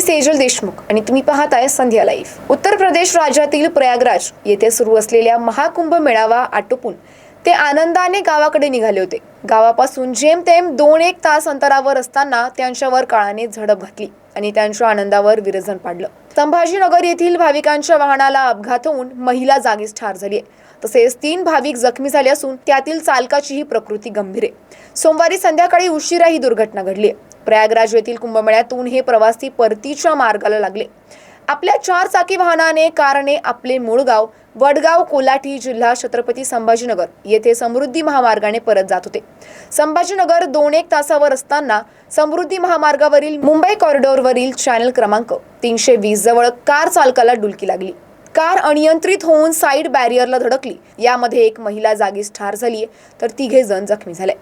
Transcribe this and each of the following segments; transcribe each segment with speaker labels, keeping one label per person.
Speaker 1: मी सेजल देशमुख आणि तुम्ही पाहताय संध्या लाईफ उत्तर प्रदेश राज्यातील प्रयागराज येथे सुरू असलेल्या महाकुंभ मेळावा आटोपून ते आनंदाने गावाकडे निघाले होते. गावापासून जेमतेम दोन एक तास अंतरावर असताना त्यांच्यावर काळाने झडप घातली आणि त्यांच्या आनंदावर विरजन पाडलं. संभाजीनगर येथील भाविकांच्या वाहनाला अपघात होऊन महिला जागीच ठार झाली आहे. तसेच तीन भाविक जखमी झाले असून त्यातील चालकाचीही प्रकृती गंभीर आहे. सोमवारी संध्याकाळी उशिरा ही दुर्घटना घडली आहे. प्रयागराज येथील कुंभमेळ्यातून हे प्रवासी परतीच्या मार्गाला लागले. आपल्या चार चाकी वाहनाने कारने आपले मूळ गाव वडगाव कोलाठी जिल्हा छत्रपती संभाजीनगर येथे समृद्धी महामार्गाने परत जात होते. संभाजीनगर दोन एक तासावर असताना समृद्धी महामार्गावरील मुंबई कॉरिडॉरवरील चॅनल क्रमांक तीनशे वीस जवळ कार चालकाला डुलकी लागली. कार अनियंत्रित होऊन साईड बॅरियरला धडकली. यामध्ये एक महिला जागीच ठार झाली तर तिघे जण जखमी झाले.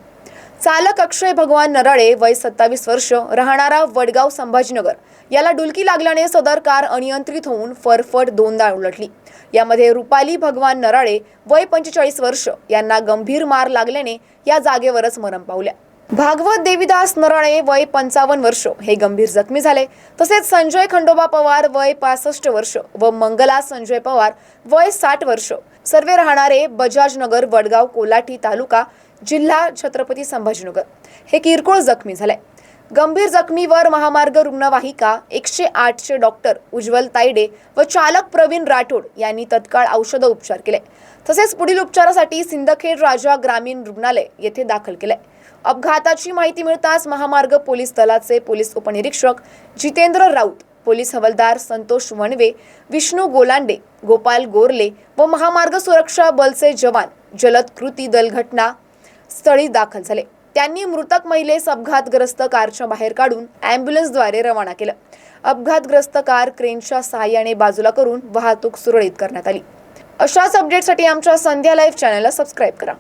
Speaker 1: चालक अक्षय भगवान नराळे वय सत्तावीस वर्ष राहणारा वडगाव संभाजीनगर. याला डुलकी लागल्याने सदर कार अनियंत्रित होऊन फरफट दोनदा उलटली. यामध्ये रुपाली भगवान नराळे वय पंचेचाळीस वर्ष यांना गंभीर मार लागल्याने या जागेवरच मरण पावल्या. भागवत देवीदास नराळे वय पंचावन्न वर्ष हे गंभीर जखमी झाले. तसेच संजय खंडोबा पवार वय पासष्ट वर्ष व मंगला संजय पवार वय साठ वर्ष. सर्वे राहणारे बजाजनगर वडगाव कोलाठी तालुका जिल्हा छत्रपती संभाजीनगर. हे किरकोळ जखमी झाले गंभीर जखमीवर महामार्ग रुग्णवाहिका एकशे आठचे डॉक्टर उज्ज्वल तायडे व चालक प्रवीण राठोड यांनी तत्काळ औषध उपचार केले. तसेच पुढील उपचारासाठी सिंदखेड राजा ग्रामीण रुग्णालय येथे दाखल केले अपघाताची माहिती मिळताच महामार्ग पोलीस दलाचे पोलीस उपनिरीक्षक जितेंद्र राऊत पोलीस हवालदार संतोष वणवे विष्णू गोलांडे गोपाल गोरले व महामार्ग सुरक्षा बलचे जवान जलद कृती दल घटना स्थळी दाखल झाले. त्यांनी मृतक महिलेस अपघातग्रस्त कारच्या बाहेर काढून अँब्युलन्सद्वारे रवाना केलं. अपघातग्रस्त कार क्रेनच्या सहाय्याने बाजूला करून वाहतूक सुरळीत करण्यात आली. अशाच अपडेटसाठी आमच्या संध्या लाईव्ह चॅनलला सबस्क्राईब करा.